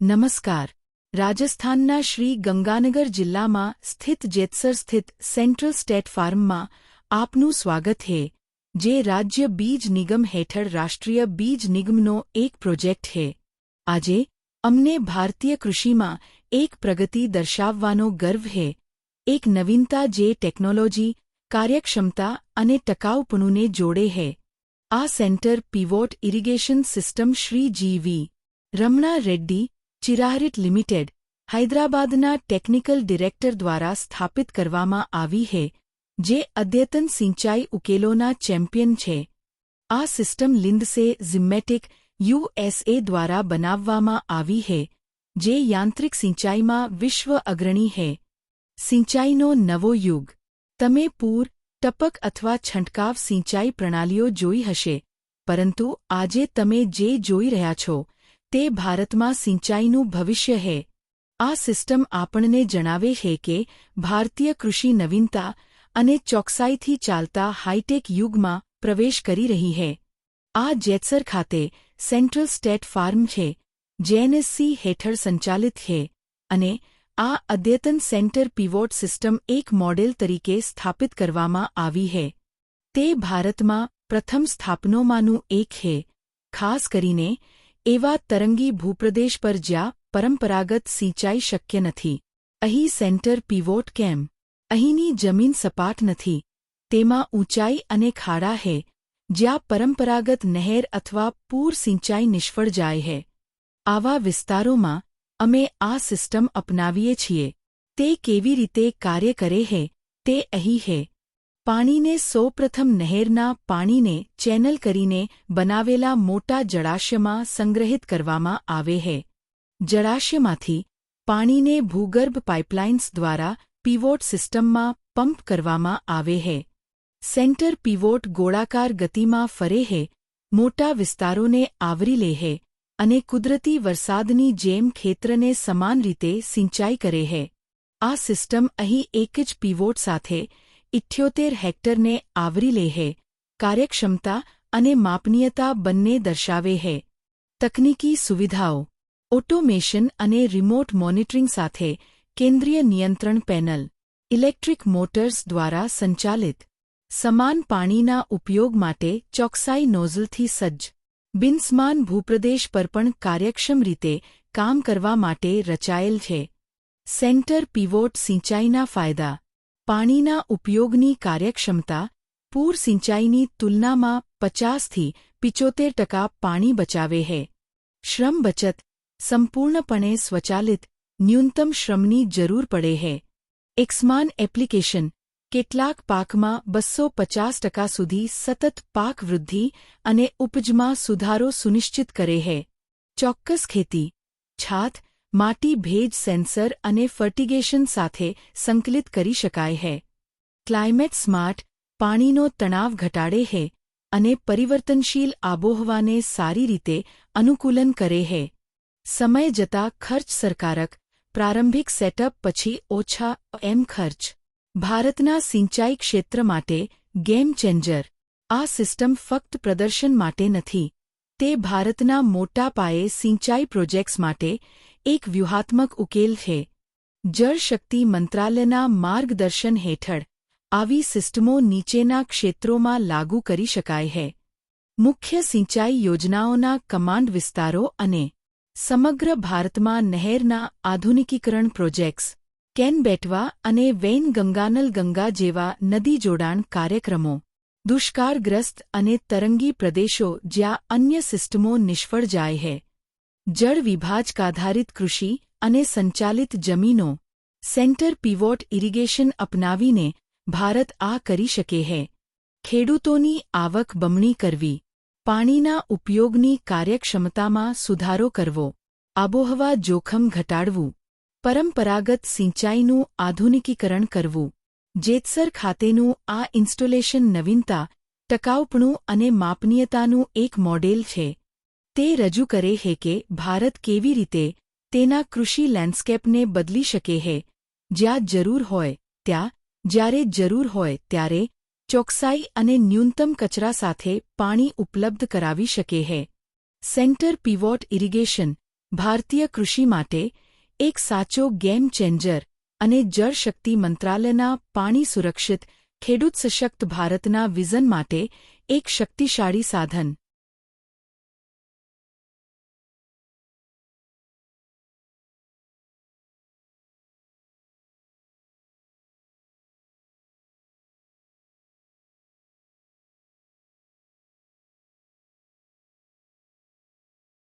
નમસ્કાર. રાજસ્થાનના શ્રી ગંગાનગર જિલ્લામાં સ્થિત જેતસર સ્થિત સેન્ટ્રલ સ્ટેટ ફાર્મમાં આપનું સ્વાગત છે જે રાજ્ય બીજ નિગમ હેઠળ રાષ્ટ્રીય બીજ નિગમનો એક પ્રોજેક્ટ છે આજે, અમને ભારતીય કૃષિમાં એક પ્રગતિ દર્શાવવાનો ગર્વ છે એક નવીનતા જે ટેકનોલોજી, કાર્યક્ષમતા અને ટકાઉપણુંને જોડે છે આ centre pivot irrigation system Shri G V Ramana Reddy Chiraharit limited હૈદરાબાદના technical director દ્વારા સ્થાપિત કરવામાં આવી છે જે અદ્યતન સિંચાઈ ઉકેલોના ચેમ્પિયન છે. આ સિસ્ટમ લિન્ડસે ઝિમ્મેટિક યુએસએ દ્વારા બનાવવામાં આવી છે જે યાંત્રિક સિંચાઈમાં વિશ્વ અગ્રણી છે સિંચાઈનો નવો યુગ. તમે પૂર, ટપક અથવા છંટકાવ સિંચાઈ પ્રણાલીઓ જોઈ હશે, પરંતુ આજે તમે જે જોઈ રહ્યા છો તે ભારતમાં સિંચાઈનું ભવિષ્ય છે આ સિસ્ટમ આપણને જણાવે છે કે ભારતીય કૃષિ નવીનતા અને ચોકસાઈથી ચાલતા હાઈટેક યુગમાં પ્રવેશ કરી રહી છે આ જેતસર ખાતે સેન્ટ્રલ સ્ટેટ ફાર્મ છે, જેએનએસસી હેઠળ સંચાલિત છે અને આ અદ્યતન સેન્ટર પીવોટ સિસ્ટમ એક મોડેલ તરીકે સ્થાપિત કરવામાં આવી છે તે ભારતમાં પ્રથમ સ્થાપનોમાંનું એક છે ખાસ કરીને એવા તરંગી ભૂપ્રદેશ પર જ્યાં પરંપરાગત સિંચાઈ શક્ય નથી. અહીં સેન્ટર પીવોટ કેમ? અહીંની જમીન સપાટ નથી. તેમાં ઊંચાઈ અને ખાડા છે જ્યાં પરંપરાગત નહેર અથવા પૂર સિંચાઈ નિષ્ફળ જાય છે આવા વિસ્તારોમાં અમે આ સિસ્ટમ અપનાવીએ છીએ. તે કેવી રીતે કાર્ય કરે છે તે અહીં છે પાણીને સૌપ્રથમ નહેરના પાણીને ચેનલ કરીને બનાવેલા મોટા જળાશયમાં સંગ્રહિત કરવામાં આવે છે જળાશયમાંથી પાણીને ભૂગર્ભ પાઇપલાઇન્સ દ્વારા પીવોટ સિસ્ટમમાં પંપ કરવામાં આવે છે સેન્ટર પીવોટ ગોળાકાર ગતિમાં ફરે છે મોટા વિસ્તારોને આવરી લે છે અને કુદરતી વરસાદની જેમ ખેતરને સમાન રીતે સિંચાઈ કરે છે આ સિસ્ટમ અહીં એક જ પીવોટ સાથે ઇઠ્યોતેર હેક્ટરને આવરી લે છે કાર્યક્ષમતા અને માપનીયતા બંને દર્શાવે છે તકનીકી સુવિધાઓ, ઓટોમેશન અને રિમોટ મોનિટરિંગ સાથે કેન્દ્રીય નિયંત્રણ પેનલ, ઇલેક્ટ્રિક મોટર્સ દ્વારા સંચાલિત, સમાન પાણીના ઉપયોગ માટે ચોકસાઈ નોઝલથી સજ્જ, બિન્સમાન ભૂપ્રદેશ પર પણ કાર્યક્ષમ રીતે કામ કરવા માટે રચાયેલ છે. સેન્ટર પીવોટ સિંચાઈના ફાયદા પાણીના ઉપયોગની કાર્યક્ષમતા પૂર સિંચાઈની તુલનામાં પચાસથી પિચોતેર ટકા પાણી બચાવે છે. શ્રમ બચત સંપૂર્ણપણે સ્વચાલિત, ન્યૂનતમ શ્રમની જરૂર પડે છે. એક્સમાન એપ્લિકેશન કેટલાક પાકમાં બસો પચાસ ટકા સુધી સતત પાક વૃદ્ધિ અને ઉપજમાં સુધારો સુનિશ્ચિત કરે છે. ચોક્કસ ખેતી, છાત માટી ભેજ સેન્સર અને ફર્ટિગેશન સાથે સંકલિત કરી શકાય છે ક્લાઇમેટ સ્માર્ટ, પાણીનો તણાવ ઘટાડે છે અને પરિવર્તનશીલ આબોહવાને સારી રીતે અનુકૂલન કરે છે સમય જતાં ખર્ચ સરકારક, પ્રારંભિક સેટઅપ પછી ઓછા એમ ખર્ચ. ભારતના સિંચાઈ ક્ષેત્ર માટે ગેમ ચેન્જર. આ સિસ્ટમ ફક્ત પ્રદર્શન માટે નથી, તે ભારતના મોટા પાયે સિંચાઈ પ્રોજેક્ટ્સ માટે એક વ્યૂહાત્મક ઉકેલ છે. જળશક્તિ મંત્રાલયના માર્ગદર્શન હેઠળ આવી સિસ્ટમો નીચેના ક્ષેત્રોમાં લાગુ કરી શકાય છે. મુખ્ય સિંચાઈ યોજનાઓના કમાન્ડ વિસ્તારો અને સમગ્ર ભારતમાં નહેરના આધુનિકીકરણ પ્રોજેક્ટ્સ, કેન બેટવા અને વેન ગંગાનલ ગંગા જેવા નદી જોડાણ કાર્યક્રમો, દુષ્કાળગ્રસ્ત અને તરંગી પ્રદેશો જ્યાં અન્ય સિસ્ટમો નિષ્ફળ જાય છે. જળ વિભાજકાધારિત કૃષિ અને સંચાલિત જમીનો સેન્ટર પીવોટ ઇરિગેશન અપનાવીને ભારત આ કરી શકે છે ખેડૂતોની આવક બમણી કરવી, પાણીના ઉપયોગની કાર્યક્ષમતામાં સુધારો કરવો, આબોહવા જોખમ ઘટાડવું, પરંપરાગત સિંચાઈનું આધુનિકીકરણ કરવું, જેતસર ખાતેનું આ ઇન્સ્ટોલેશન નવીનતા, ટકાઉપણું અને માપનીયતાનું એક મોડેલ છે. તે રજૂ કરે છે કે ભારત કેવી રીતે તેના કૃષિ લેન્ડસ્કેપને બદલી શકે છે જ્યાં જરૂર હોય ત્યાં, જ્યારે જરૂર હોય ત્યારે ચોકસાઈ અને ન્યૂનતમ કચરા સાથે પાણી ઉપલબ્ધ કરાવી શકે છે સેન્ટર પીવોટ ઇરિગેશન, ભારતીય કૃષિ માટે એક સાચો ગેમ ચેન્જર અને જળ શક્તિ મંત્રાલયના પાણી સુરક્ષિત ખેડૂત સશક્ત ભારતના વિઝન માટે એક શક્તિશાળી સાધન.